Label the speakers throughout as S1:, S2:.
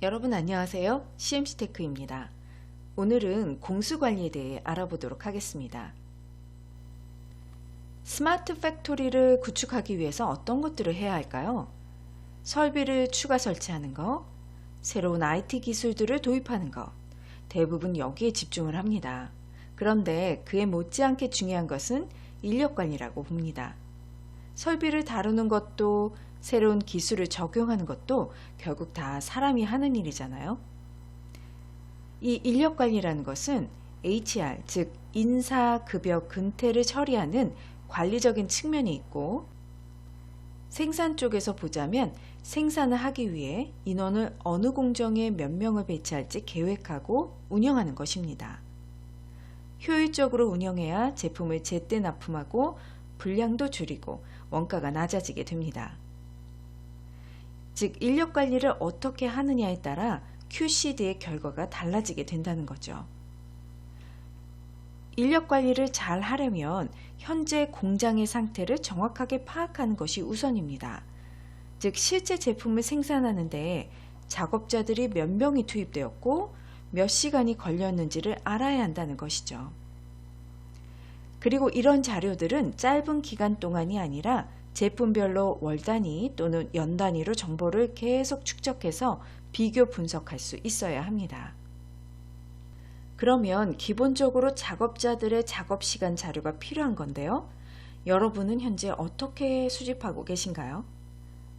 S1: 여러분 안녕하세요. CMC테크입니다. 오늘은 공수관리에 대해 알아보도록 하겠습니다. 스마트 팩토리를 구축하기 위해서 어떤 것들을 해야 할까요? 설비를 추가 설치하는 것, 새로운 IT 기술들을 도입하는 것, 대부분 여기에 집중을 합니다. 그런데 그에 못지않게 중요한 것은 인력 관리라고 봅니다. 설비를 다루는 것도 새로운 기술을 적용하는 것도 결국 다 사람이 하는 일이잖아요. 이 인력 관리라는 것은 HR, 즉 인사, 급여, 근태를 처리하는 관리적인 측면이 있고 생산 쪽에서 보자면 생산을 하기 위해 인원을 어느 공정에 몇 명을 배치할지 계획하고 운영하는 것입니다. 효율적으로 운영해야 제품을 제때 납품하고 분량도 줄이고 원가가 낮아지게 됩니다. 즉 인력 관리를 어떻게 하느냐에 따라 QCD의 결과가 달라지게 된다는 거죠. 인력 관리를 잘 하려면 현재 공장의 상태를 정확하게 파악하는 것이 우선입니다. 즉 실제 제품을 생산하는데 작업자들이 몇 명이 투입되었고 몇 시간이 걸렸는지를 알아야 한다는 것이죠. 그리고 이런 자료들은 짧은 기간 동안이 아니라 제품별로 월 단위 또는 연 단위로 정보를 계속 축적해서 비교 분석할 수 있어야 합니다. 그러면 기본적으로 작업자들의 작업 시간 자료가 필요한 건데요. 여러분은 현재 어떻게 수집하고 계신가요?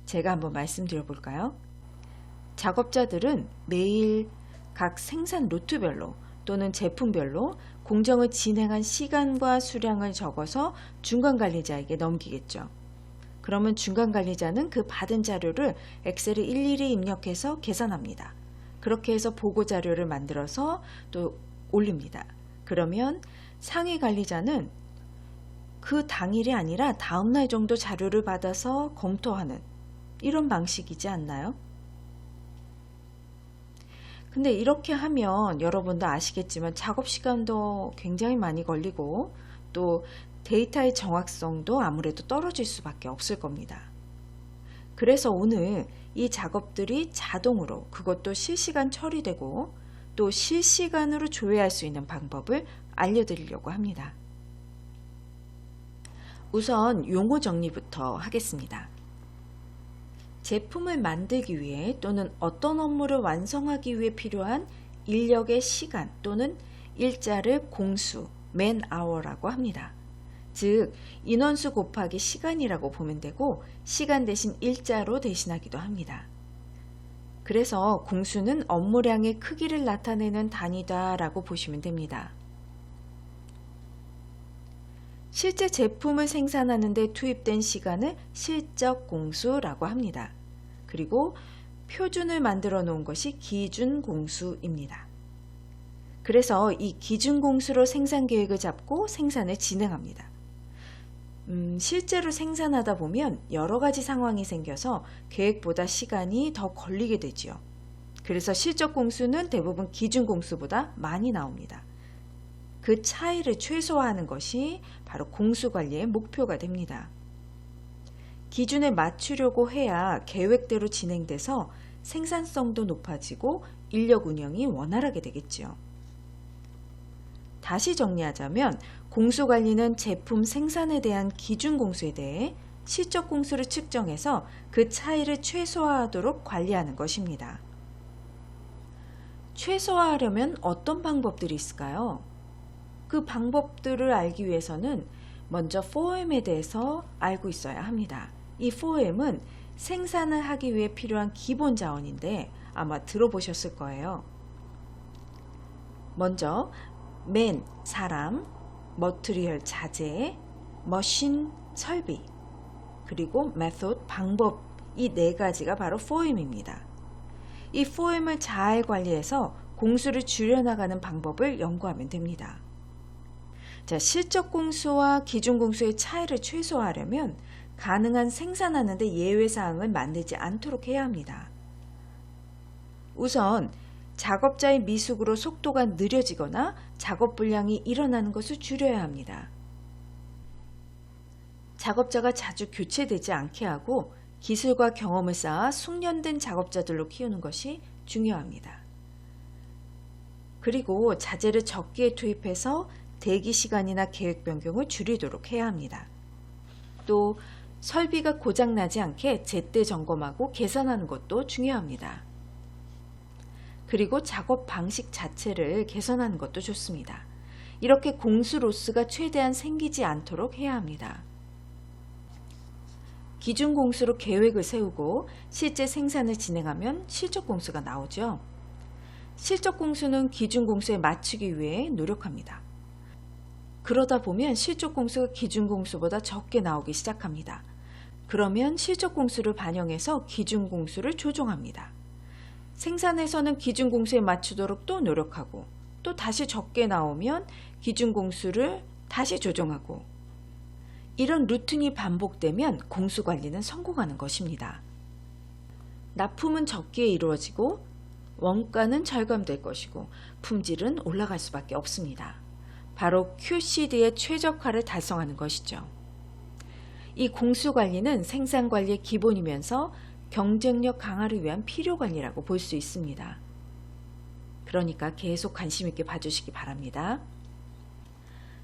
S1: 제가 한번 말씀드려 볼까요? 작업자들은 매일 각 생산 루트별로 또는 제품별로 공정을 진행한 시간과 수량을 적어서 중간 관리자에게 넘기겠죠. 그러면 중간 관리자는 그 받은 자료를 엑셀에 일일이 입력해서 계산합니다. 그렇게 해서 보고 자료를 만들어서 또 올립니다. 그러면 상위 관리자는 그 당일이 아니라 다음날 정도 자료를 받아서 검토하는 이런 방식이지 않나요? 근데 이렇게 하면 여러분도 아시겠지만 작업 시간도 굉장히 많이 걸리고 또 데이터의 정확성도 아무래도 떨어질 수밖에 없을 겁니다. 그래서 오늘 이 작업들이 자동으로 그것도 실시간 처리되고 또 실시간으로 조회할 수 있는 방법을 알려드리려고 합니다. 우선 용어 정리부터 하겠습니다. 제품을 만들기 위해 또는 어떤 업무를 완성하기 위해 필요한 인력의 시간 또는 일자를 공수, man hour라고 합니다. 즉, 인원수 곱하기 시간이라고 보면 되고, 시간 대신 일자로 대신하기도 합니다. 그래서 공수는 업무량의 크기를 나타내는 단위다라고 보시면 됩니다. 실제 제품을 생산하는 데 투입된 시간을 실적 공수라고 합니다. 그리고 표준을 만들어 놓은 것이 기준 공수입니다. 그래서 이 기준 공수로 생산 계획을 잡고 생산을 진행합니다. 음, 실제로 생산하다 보면 여러 가지 상황이 생겨서 계획보다 시간이 더 걸리게 되지요. 그래서 실적 공수는 대부분 기준 공수보다 많이 나옵니다. 그 차이를 최소화하는 것이 바로 공수 관리의 목표가 됩니다. 기준에 맞추려고 해야 계획대로 진행돼서 생산성도 높아지고 인력 운영이 원활하게 되겠지요. 다시 정리하자면 공수 관리는 제품 생산에 대한 기준 공수에 대해 실적 공수를 측정해서 그 차이를 최소화하도록 관리하는 것입니다. 최소화하려면 어떤 방법들이 있을까요? 그 방법들을 알기 위해서는 먼저 4M에 대해서 알고 있어야 합니다. 이 4M은 생산을 하기 위해 필요한 기본 자원인데 아마 들어보셨을 거예요. 먼저 맨 사람, 머트리얼 자재, 머신 설비, 그리고 메소드 방법 이 네 가지가 바로 4M입니다. 이 4M을 잘 관리해서 공수를 줄여나가는 방법을 연구하면 됩니다. 자, 실적 공수와 기준 공수의 차이를 최소화하려면 가능한 생산하는데 예외 사항을 만들지 않도록 해야 합니다. 우선 작업자의 미숙으로 속도가 느려지거나 작업 불량이 일어나는 것을 줄여야 합니다. 작업자가 자주 교체되지 않게 하고 기술과 경험을 쌓아 숙련된 작업자들로 키우는 것이 중요합니다. 그리고 자재를 적게 투입해서 대기 시간이나 계획 변경을 줄이도록 해야 합니다. 또 설비가 고장나지 않게 제때 점검하고 개선하는 것도 중요합니다. 그리고 작업 방식 자체를 개선하는 것도 좋습니다. 이렇게 공수 로스가 최대한 생기지 않도록 해야 합니다. 기준 공수로 계획을 세우고 실제 생산을 진행하면 실적 공수가 나오죠. 실적 공수는 기준 공수에 맞추기 위해 노력합니다. 그러다 보면 실적 공수가 기준 공수보다 적게 나오기 시작합니다. 그러면 실적 공수를 반영해서 기준 공수를 조정합니다. 생산에서는 기준 공수에 맞추도록 또 노력하고 또 다시 적게 나오면 기준 공수를 다시 조정하고 이런 루틴이 반복되면 공수 관리는 성공하는 것입니다. 납품은 적게 이루어지고 원가는 절감될 것이고 품질은 올라갈 수밖에 없습니다. 바로 QCD의 최적화를 달성하는 것이죠. 이 공수 관리는 생산 관리의 기본이면서 경쟁력 강화를 위한 필요 관리라고 볼 수 있습니다. 그러니까 계속 관심 있게 봐주시기 바랍니다.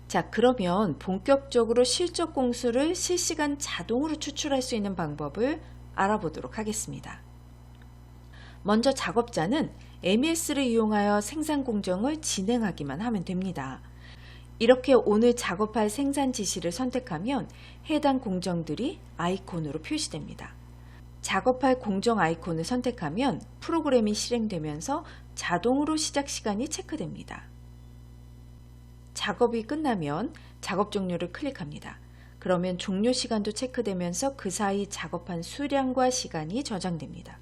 S1: 자, 그러면 본격적으로 실적 공수를 실시간 자동으로 추출할 수 있는 방법을 알아보도록 하겠습니다. 먼저 작업자는 MES를 이용하여 생산 공정을 진행하기만 하면 됩니다. 이렇게 오늘 작업할 생산 지시를 선택하면 해당 공정들이 아이콘으로 표시됩니다. 작업할 공정 아이콘을 선택하면 프로그램이 실행되면서 자동으로 시작 시간이 체크됩니다. 작업이 끝나면 작업 종료를 클릭합니다. 그러면 종료 시간도 체크되면서 그 사이 작업한 수량과 시간이 저장됩니다.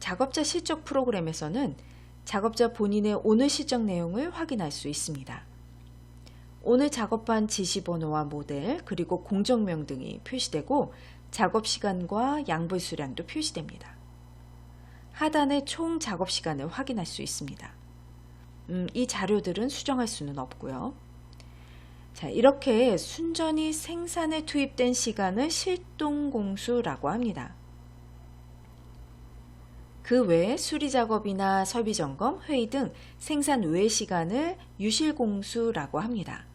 S1: 작업자 실적 프로그램에서는 작업자 본인의 오늘 실적 내용을 확인할 수 있습니다. 오늘 작업한 지시번호와 모델 그리고 공정명 등이 표시되고 작업 시간과 양분 수량도 표시됩니다. 하단에 총 작업 시간을 확인할 수 있습니다. 음, 이 자료들은 수정할 수는 없고요. 자, 이렇게 순전히 생산에 투입된 시간을 실동공수라고 합니다. 그 외에 수리 작업이나 설비 점검, 회의 등 생산 외 시간을 유실 공수라고 합니다.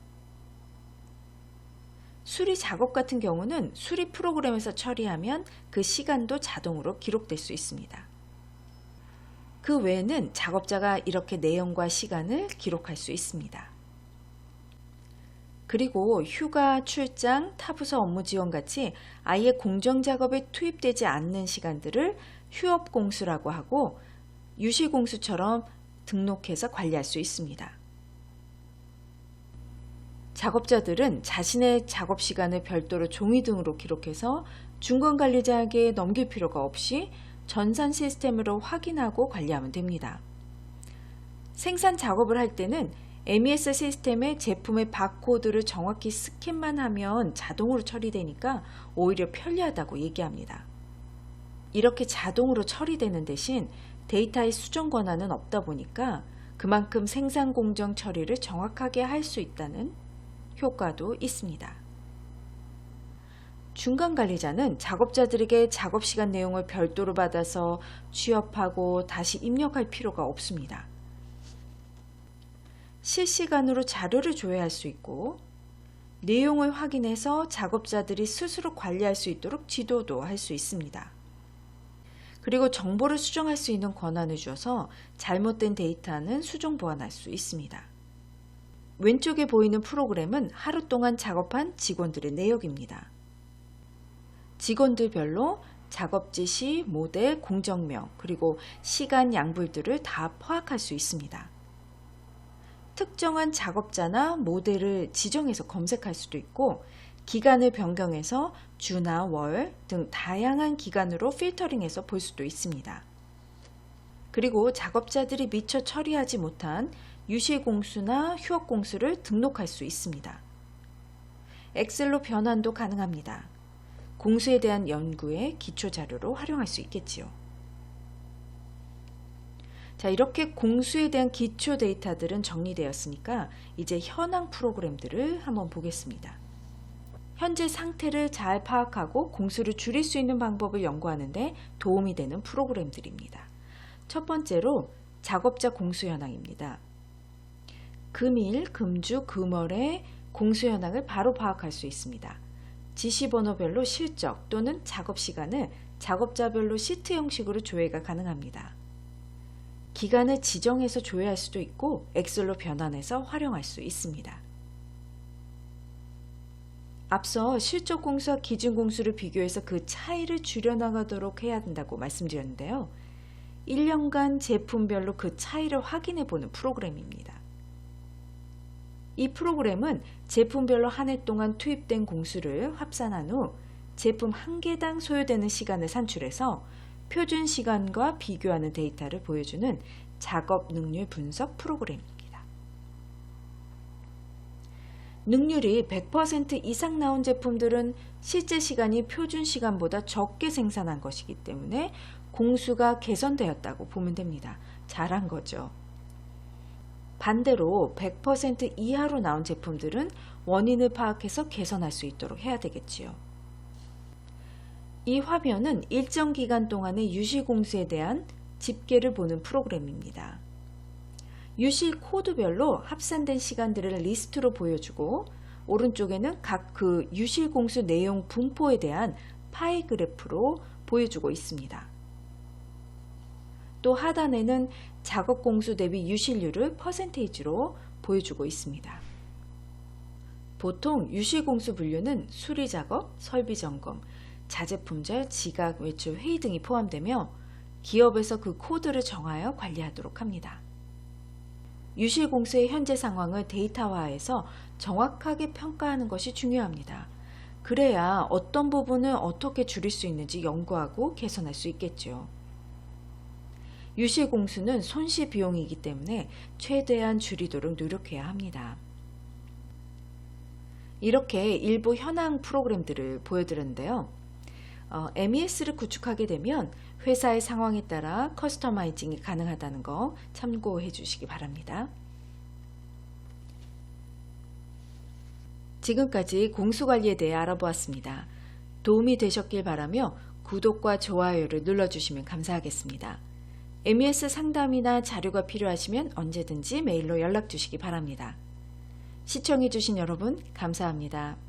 S1: 수리 작업 같은 경우는 수리 프로그램에서 처리하면 그 시간도 자동으로 기록될 수 있습니다. 그 외에는 작업자가 이렇게 내용과 시간을 기록할 수 있습니다. 그리고 휴가, 출장, 타부서 업무 지원 같이 아예 공정 작업에 투입되지 않는 시간들을 휴업 공수라고 하고 유시 공수처럼 등록해서 관리할 수 있습니다. 작업자들은 자신의 작업 시간을 별도로 종이 등으로 기록해서 중간 관리자에게 넘길 필요가 없이 전산 시스템으로 확인하고 관리하면 됩니다. 생산 작업을 할 때는 MES 시스템에 제품의 바코드를 정확히 스캔만 하면 자동으로 처리되니까 오히려 편리하다고 얘기합니다. 이렇게 자동으로 처리되는 대신 데이터의 수정 권한은 없다 보니까 그만큼 생산 공정 처리를 정확하게 할 수 있다는 효과도 있습니다. 중간 관리자는 작업자들에게 작업 시간 내용을 별도로 받아서 취업하고 다시 입력할 필요가 없습니다. 실시간으로 자료를 조회할 수 있고 내용을 확인해서 작업자들이 스스로 관리할 수 있도록 지도도 할 수 있습니다. 그리고 정보를 수정할 수 있는 권한을 주어서 잘못된 데이터는 수정 보완할 수 있습니다. 왼쪽에 보이는 프로그램은 하루 동안 작업한 직원들의 내역입니다. 직원들별로 작업 지시, 모델, 공정명, 그리고 시간 양불들을 다 파악할 수 있습니다. 특정한 작업자나 모델을 지정해서 검색할 수도 있고 기간을 변경해서 주나 월 등 다양한 기간으로 필터링해서 볼 수도 있습니다. 그리고 작업자들이 미처 처리하지 못한 유실 공수나 휴업 공수를 등록할 수 있습니다. 엑셀로 변환도 가능합니다. 공수에 대한 연구의 기초 자료로 활용할 수 있겠지요. 자, 이렇게 공수에 대한 기초 데이터들은 정리되었으니까 이제 현황 프로그램들을 한번 보겠습니다. 현재 상태를 잘 파악하고 공수를 줄일 수 있는 방법을 연구하는데 도움이 되는 프로그램들입니다. 첫 번째로 작업자 공수 현황입니다. 금일, 금주, 금월의 공수 현황을 바로 파악할 수 있습니다. 지시 번호별로 실적 또는 작업 시간을 작업자별로 시트 형식으로 조회가 가능합니다. 기간을 지정해서 조회할 수도 있고 엑셀로 변환해서 활용할 수 있습니다. 앞서 실적 공수와 기준 공수를 비교해서 그 차이를 줄여나가도록 해야 한다고 말씀드렸는데요. 1년간 제품별로 그 차이를 확인해 보는 프로그램입니다. 이 프로그램은 제품별로 한 해 동안 투입된 공수를 합산한 후 제품 한 개당 소요되는 시간을 산출해서 표준 시간과 비교하는 데이터를 보여주는 작업 능률 분석 프로그램입니다. 능률이 100% 이상 나온 제품들은 실제 시간이 표준 시간보다 적게 생산한 것이기 때문에 공수가 개선되었다고 보면 됩니다. 잘한 거죠. 반대로 100% 이하로 나온 제품들은 원인을 파악해서 개선할 수 있도록 해야 되겠지요. 이 화면은 일정 기간 동안의 유실 공수에 대한 집계를 보는 프로그램입니다. 유실 코드별로 합산된 시간들을 리스트로 보여주고 오른쪽에는 각 그 유실 공수 내용 분포에 대한 파이 그래프로 보여주고 있습니다. 또 하단에는 작업 공수 대비 유실률을 퍼센테이지로 보여주고 있습니다. 보통 유실 공수 분류는 수리 작업, 설비 점검, 자재 품절, 지각, 외출, 회의 등이 포함되며 기업에서 그 코드를 정하여 관리하도록 합니다. 유실 공수의 현재 상황을 데이터화해서 정확하게 평가하는 것이 중요합니다. 그래야 어떤 부분을 어떻게 줄일 수 있는지 연구하고 개선할 수 있겠죠. 유실 공수는 손실 비용이기 때문에 최대한 줄이도록 노력해야 합니다. 이렇게 일부 현황 프로그램들을 보여드렸는데요. 어, MES를 구축하게 되면 회사의 상황에 따라 커스터마이징이 가능하다는 거 참고해 주시기 바랍니다. 지금까지 공수관리에 대해 알아보았습니다. 도움이 되셨길 바라며 구독과 좋아요를 눌러주시면 감사하겠습니다. MES 상담이나 자료가 필요하시면 언제든지 메일로 연락 주시기 바랍니다. 시청해주신 여러분, 감사합니다.